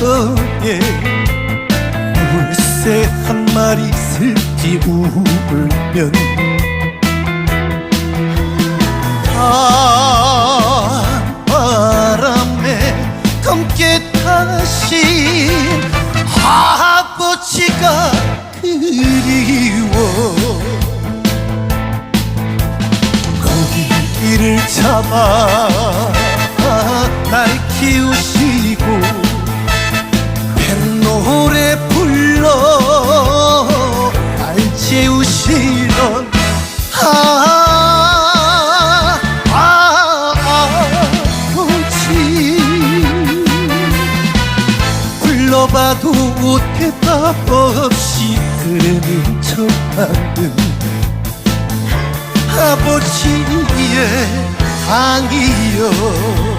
마음에 물새 한 마리 슬피 울면 바람에 검게 타신 아버지가 그리워. 거기를 잡아 날 키우시고 날 채우시던 아, 아, 아버지 불러봐도 대답 없이 그래는 척하는 아버지의 방이여